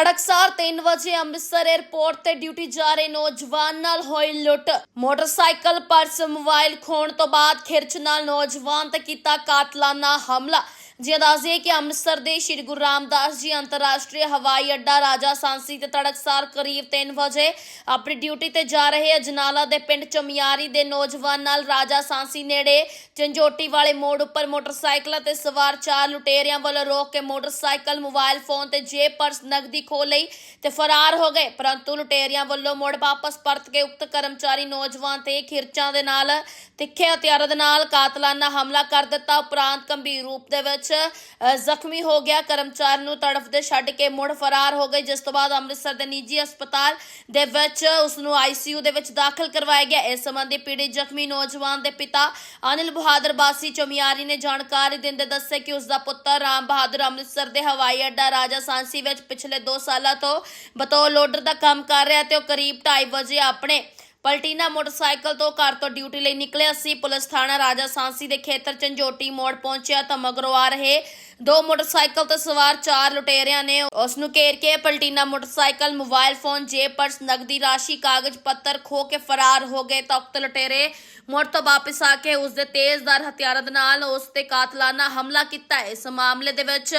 ਤੜਕਸਾਰ 3 ਵਜੇ ਅੰਮ੍ਰਿਤਸਰ 에ਅਰਪੋਰਟ ਤੇ ਡਿਊਟੀ ਜਾ ਰਹੇ ਨੌਜਵਾਨ ਨਾਲ ਹੋਈ ਲੁੱਟ। ਮੋਟਰਸਾਈਕਲ ਪਰਸ ਮੋਬਾਈਲ ਖੋਣ ਤੋਂ ਬਾਅਦ ਖਿਰਚ ਨਾਲ ਨੌਜਵਾਨ ਤੇ ਕੀਤਾ ਕਾਤਲਾਨਾ ਹਮਲਾ। ਜੀ ਦੱਸਦੇ ਕਿ ਅੰਮ੍ਰਿਤਸਰ ਦੇ ਸ਼੍ਰੀ ਗੁਰੂ ਰਾਮਦਾਸ ਜੀ ਅੰਤਰਰਾਸ਼ਟਰੀ ਹਵਾਈ ਅੱਡਾ ਰਾਜਾ ਸਾਂਸੀ ਤੇ ਤੜਕਸਾਰ ਕਰੀਬ 3 ਵਜੇ ਆਪਣੀ ਡਿਊਟੀ ਤੇ ਜਾ ਰਹੇ ਅਜਨਾਲਾ ਦੇ ਪਿੰਡ ਚਮਿਆਰੀ ਦੇ ਨੌਜਵਾਨ ਨਾਲ ਰਾਜਾ ਸਾਂਸੀ ਨੇੜੇ ਝੰਜੋਟੀ ਵਾਲੇ ਮੋੜ ਉੱਪਰ ਮੋਟਰਸਾਈਕਲਾਂ ਤੇ ਸਵਾਰ ਚਾਰ ਲੁਟੇਰਿਆਂ ਵੱਲੋਂ ਰੋਕ ਕੇ ਮੋਟਰਸਾਈਕਲ, ਮੋਬਾਈਲ ਫੋਨ ਤੇ ਜੇਬ ਪਰਸ ਨਗਦੀ ਖੋਹ ਲਈ ਤੇ ਫਰਾਰ ਹੋ ਗਏ। ਪਰੰਤੂ ਲੁਟੇਰਿਆਂ ਵੱਲੋਂ ਮੁੜ ਵਾਪਸ ਪਰਤ ਕੇ ਉਕਤ ਕਰਮਚਾਰੀ ਨੌਜਵਾਨ ਤੇ ਖਿਰਚਾਂ ਦੇ ਨਾਲ ਤਿੱਖੇ ਹਥਿਆਰਾਂ ਦੇ ਨਾਲ ਕਾਤਲਾਨਾ ਹਮਲਾ ਕਰ ਦਿੱਤਾ। ਉਪਰੰਤ ਗੰਭੀਰ ਰੂਪ ਦੇ ਵਿੱਚ ਅ, ਜ਼ਖਮੀ ਹੋ ਗਿਆ। ਕਰਮਚਾਰੀ ਨੂੰ ਤੜਫਦੇ ਛੱਡ ਕੇ ਮੁੜ ਫਰਾਰ ਹੋ ਗਏ। ਜਿਸ ਤੋਂ ਬਾਅਦ ਅੰਮ੍ਰਿਤਸਰ ਦੇ ਨਿੱਜੀ ਹਸਪਤਾਲ ਦੇ ਵਿੱਚ ਉਸ ਨੂੰ ਆਈਸੀਯੂ ਦੇ ਵਿੱਚ ਦਾਖਲ ਕਰਵਾਇਆ ਗਿਆ। ਇਸ ਸੰਬੰਧੀ ਪੀੜਿਤ ਜ਼ਖਮੀ ਨੌਜਵਾਨ ਦੇ ਪਿਤਾ ਅਨਿਲ ਬਹਾਦਰ ਬਾਸੀ ਚਮਿਆਰੀ ਨੇ ਜਾਣਕਾਰੀ ਦਿੰਦੇ ਦੱਸਿਆ ਕਿ ਉਸ ਦਾ ਪੁੱਤਰ ਰਾਮ ਬਹਾਦਰ ਅੰਮ੍ਰਿਤਸਰ ਦੇ ਹਵਾਈ ਅੱਡਾ ਰਾਜਾ ਸਾਂਸੀ ਵਿੱਚ ਪਿਛਲੇ 2 ਸਾਲਾਂ ਤੋਂ ਬਤੌਰ ਲੋਡਰ ਦਾ ਕੰਮ ਕਰ ਰਿਹਾ ਤੇ ਉਹ ਕਰੀਬ 2:30 ਵਜੇ ਆਪਣੇ ਪਲਟੀਨਾ ਮੋਟਰਸਾਈਕਲ ਤੋਂ ਘਰ ਤੋਂ ਡਿਊਟੀ ਲਈ ਨਿਕਲਿਆ ਸੀ। ਪੁਲਿਸ ਥਾਣਾ ਰਾਜਾ ਸਾਂਸੀ ਦੇ ਖੇਤਰ ਝੰਜੋਟੀ ਮੋੜ ਪਹੁੰਚਿਆ ਤਾਂ ਮਗਰੋਂ ਆ ਰਹੇ ਦੋ ਮੋਟਰਸਾਈਕਲ ਤੇ ਸਵਾਰ ਚਾਰ ਲੁਟੇਰਿਆਂ ਨੇ ਉਸ ਨੂੰ ਘੇਰ ਕੇ ਪਲਟੀਨਾ ਮੋਟਰਸਾਈਕਲ, ਮੋਬਾਈਲ ਫੋਨ ਜੇਬ ਪਰਸ ਨਗਦੀ ਰਾਸ਼ੀ, ਕਾਗਜ਼ ਪੱਤਰ ਖੋ ਕੇ ਫਰਾਰ ਹੋ ਗਏ। ਤਾਂ ਉਕਤ ਲੁਟੇਰੇ ਮੁੜ ਤੋਂ ਵਾਪਸ ਆ ਕੇ ਉਸ ਦੇ ਤੇਜ਼ਦਾਰ ਹਥਿਆਰਾਂ ਦੇ ਨਾਲ ਉਸ ਤੇ ਕਾਤਲਾਨਾ ਹਮਲਾ ਕੀਤਾ। ਇਸ ਮਾਮਲੇ ਦੇ ਵਿੱਚ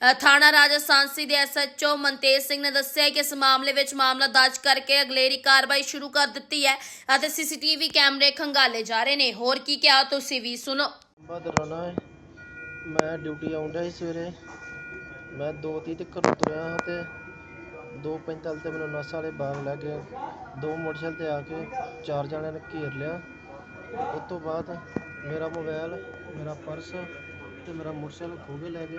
ਥਾਣਾ ਰਾਜਾ ਸਾਂਸੀ ਦੇ ਐਸਐਚਓ ਮਨਤੇਜ ਸਿੰਘ ਨੇ ਦੱਸਿਆ ਕਿ ਇਸ ਮਾਮਲੇ ਵਿੱਚ ਮਾਮਲਾ ਦਰਜ ਕਰਕੇ ਅਗਲੇਰੀ ਕਾਰਵਾਈ ਸ਼ੁਰੂ ਕਰ ਦਿੱਤੀ ਹੈ ਅਤੇ ਸੀਸੀਟੀਵੀ ਕੈਮਰੇ ਖੰਗਾਲੇ ਜਾ ਰਹੇ ਨੇ। ਹੋਰ ਕੀ ਕਿਹਾ ਤੁਸੀਂ ਵੀ ਸੁਣੋ। ਬਦਰਾਣਾ ਹੈ। ਮੈਂ ਡਿਊਟੀ ਆਉਂਦਾ ਸੀ ਸਵੇਰੇ। ਮੈਂ ਦੋ ਤੀਹ ਤੁਰਿਆ ਹਾਂ ਤੇ ਦੋ ਪੈਂਤਾਲੀ ਤੇ ਮੈਨੂੰ ਨਸ ਵਾਲੇ ਬਾਗ ਲੈ ਗਏ ਦੋ ਮੋਟਰਸਾਈਕਲ ਤੇ ਆ ਕੇ ਚਾਰ ਜਣਿਆਂ ਨੇ ਘੇਰ ਲਿਆ। ਉਸ ਤੋਂ ਬਾਅਦ ਮੇਰਾ ਮੋਬਾਈਲ ਮੇਰਾ ਪਰਸ ਤੇ ਮੇਰਾ ਮੋਟਰਸਾਈਕਲ ਖੋਹ ਕੇ ਲੈ ਗਏ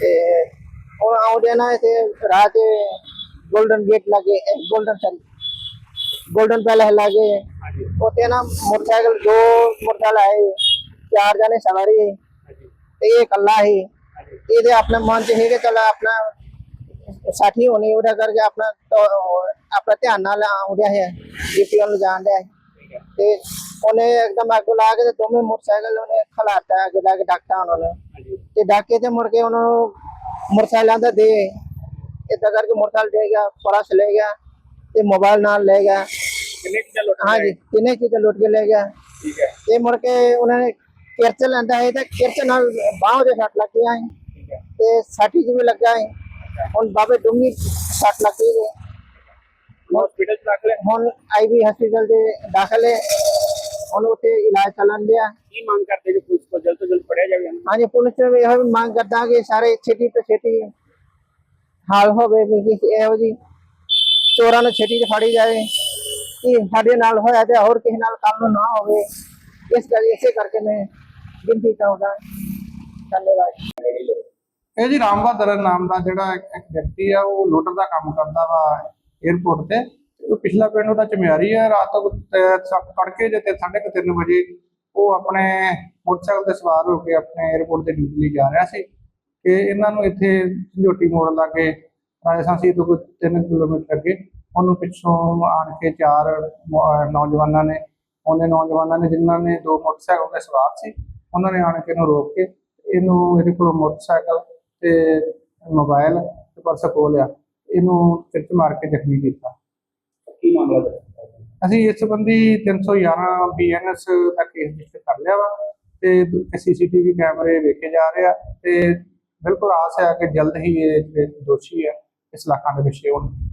ਤੇ ਹੁਣ ਆਉਂਦੇ ਨਾ ਇਥੇ ਰਾਹ गोल्डन पैलेस लागे होते ना मोटरसाइकिल दो मोटरसाइकिल आए चार जने सवारी. ते ये ही ये अपने मन चाहिए कि चलो अपना साठी होने उड़ा करके अपना तो अपना ध्यान ना उड़ा है डीपीओ नु जान है तो उन्हें एकदम आगे ला के दोनों मोटरसाइकिल उन्हें खिलाता खलाता आगे लाके डाकता उन्होंने ਤੇ ਡਾਕੇ ਤੇ ਮੁੜ ਕੇ ਉਹਨਾਂ ਨੂੰ ਮੋਟਰਸਾਈਕਲਾਂ ਦਾ ਦੇ ਏਦਾਂ ਕਰਕੇ ਮੋਟਰਸਾਈਕਲ ਦੇ ਗਿਆ ਪਰਸ ਲੈ ਗਿਆ ਤੇ ਮੋਬਾਈਲ ਨਾਲ ਲੈ ਗਿਆ। ਕਿੰਨੇ ਚੀਜ਼ਾਂ ਲੁੱਟ ਚੀਜ਼ਾਂ ਲੁੱਟ ਕੇ ਲੈ ਗਿਆ। ਠੀਕ ਹੈ। ਤੇ ਮੁੜ ਕੇ ਉਹਨਾਂ ਨੇ ਕਿਰਚ ਲੈਂਦਾ ਹੈ ਤੇ ਕਿਰਚ ਨਾਲ ਬਾਹਾਂ ਦੇ ਸੱਟ ਲੱਗੀਆਂ ਹੈ ਹੈ। ਤੇ ਸਾਠੀ ਚ ਵੀ ਲੱਗਾ ਹੈ ਹੁਣ ਬਾਬੇ ਡੂੰਗੀ ਸੱਟ ਲੱਗੀ ਹੈ ਹਸਪੀਟਲ ਚ ਦਾਖਲ ਹੈ? ਹੁਣ ਆਈਵੀ ਹਸਪੀਟਲ ਦੇ ਦਾਖਲ ਹੈ। ਹੁਣ ਉੱਥੇ ਇਲਾਜ ਚੱਲਣ ਡਿਆ। ਕੀ ਮੰਗ ਕਰਦੇ ਜੋ ਪੁਲਿਸ ਕੋਲ ਜਲਦ ਤੋਂ ਜਲਦ ਫੜਿਆ ਜਾਵੇ ਇਹਨੂੰ? ਹਾਂਜੀ ਪੁਲਿਸ ਨੂੰ ਇਹੋ ਮੰਗ ਕਰਦਾ ਕਿ ਸਾਰੇ ਛੇਤੀ ਤੋਂ ਛੇਤੀ ਹਾਲ ਹੋਵੇ ਵੀ ਇਹੋ ਜੀ ਚੋਰਾਂ ਨੂੰ ਛੇਤੀ ਚ ਫੜੀ ਜਾਏ ਕਿ ਸਾਡੇ ਨਾਲ ਹੋਇਆ ਤੇ ਹੋਰ ਕਿਸੇ ਨਾਲ ਕੱਲ ਨੂੰ ਨਾ ਹੋਵੇ ਇਸ ਕਰਕੇ ਇਸੇ ਕਰਕੇ ਮੈਂ ਬੇਨਤੀ ਕਰਦਾ ਧੰਨਵਾਦ ਇਹ ਜੀ ਰਾਮ ਬਹਾਦਰ ਨਾਮ ਦਾ ਜਿਹੜਾ ਇੱਕ ਵਿਅਕਤੀ ਆ ਉਹ ਲੋਡਰ ਦਾ ਕੰਮ ਕਰਦਾ ਵਾ 에어ਪੋਰਟ ਤੇ ਉਹ ਪਿਛਲਾ ਪਿੰਡ ਉਹਦਾ ਚਮਿਆਰੀ ਆ ਰਾਤ ਤੋਂ ਤੜਕੇ ਜੇ ਤੇ ਸਾਢੇ ਕੁ ਤਿੰਨ ਵਜੇ ਉਹ ਆਪਣੇ ਮੋਟਰਸਾਈਕਲ ਤੇ ਸਵਾਰ ਹੋ ਕੇ ਆਪਣੇ 에어ਪੋਰਟ ਤੇ ਡਿਊਟੀ ਲਈ ਜਾ ਰਿਹਾ ਸੀ ਕਿ ਇਹਨਾਂ ਨੂੰ ਇੱਥੇ ਝੋਟੀ ਮੋੜ ਲਾਗੇ ਰਾਜਸਥਾਨ ਤੋਂ ਕੋਈ 3 ਕਿਲੋਮੀਟਰ ਅੱਗੇ ਉਹਨੂੰ ਪਿੱਛੋਂ ਆਣ ਕੇ ਚਾਰ ਨੌਜਵਾਨਾਂ ਨੇ, ਉਹਨੇ ਨੌਜਵਾਨਾਂ ਨੇ ਜਿਨ੍ਹਾਂ ਨੇ ਦੋ ਮੋਟਰਸਾਈਕਲ ਤੇ ਸਵਾਰ ਸੀ, ਉਹਨਾਂ ਨੇ ਆਣ ਕੇ ਇਹਨੂੰ ਰੋਕ ਕੇ ਇਹਨੂੰ ਇਹਦੇ ਕੋਲੋਂ ਮੋਟਰਸਾਈਕਲ ਤੇ ਮੋਬਾਈਲ ਤੇ ਪਰਸ ਖੋਹ ਇਹਨੂੰ ਕਿਰਚ ਮਾਰ ਕੇ ਜ਼ਖਮੀ ਕੀਤਾ। ਕੀ ਮਾਮਲਾ ਹੈ ਅਸੀਂ ਇਸ ਸੰਬੰਧੀ 311 ਬੀਐਨਐਸ ਦਾ ਕੇਸ ਰਜਿਸਟਰ ਕਰ ਲਿਆ ਵਾ ਤੇ ਸੀਸੀਟੀਵੀ ਕੈਮਰੇ ਵੇਖੇ ਜਾ ਰਹੇ ਆ ਤੇ ਬਿਲਕੁਲ ਆਸ ਹੈ ਕਿ ਜਲਦ ਹੀ ਇਹ ਜਿਹੜੇ ਦੋਸ਼ੀ ਆ, ਇਸ ਇਲਾਕਾ ਦੇ ਵਿੱਚ ਹੋਣਗੇ।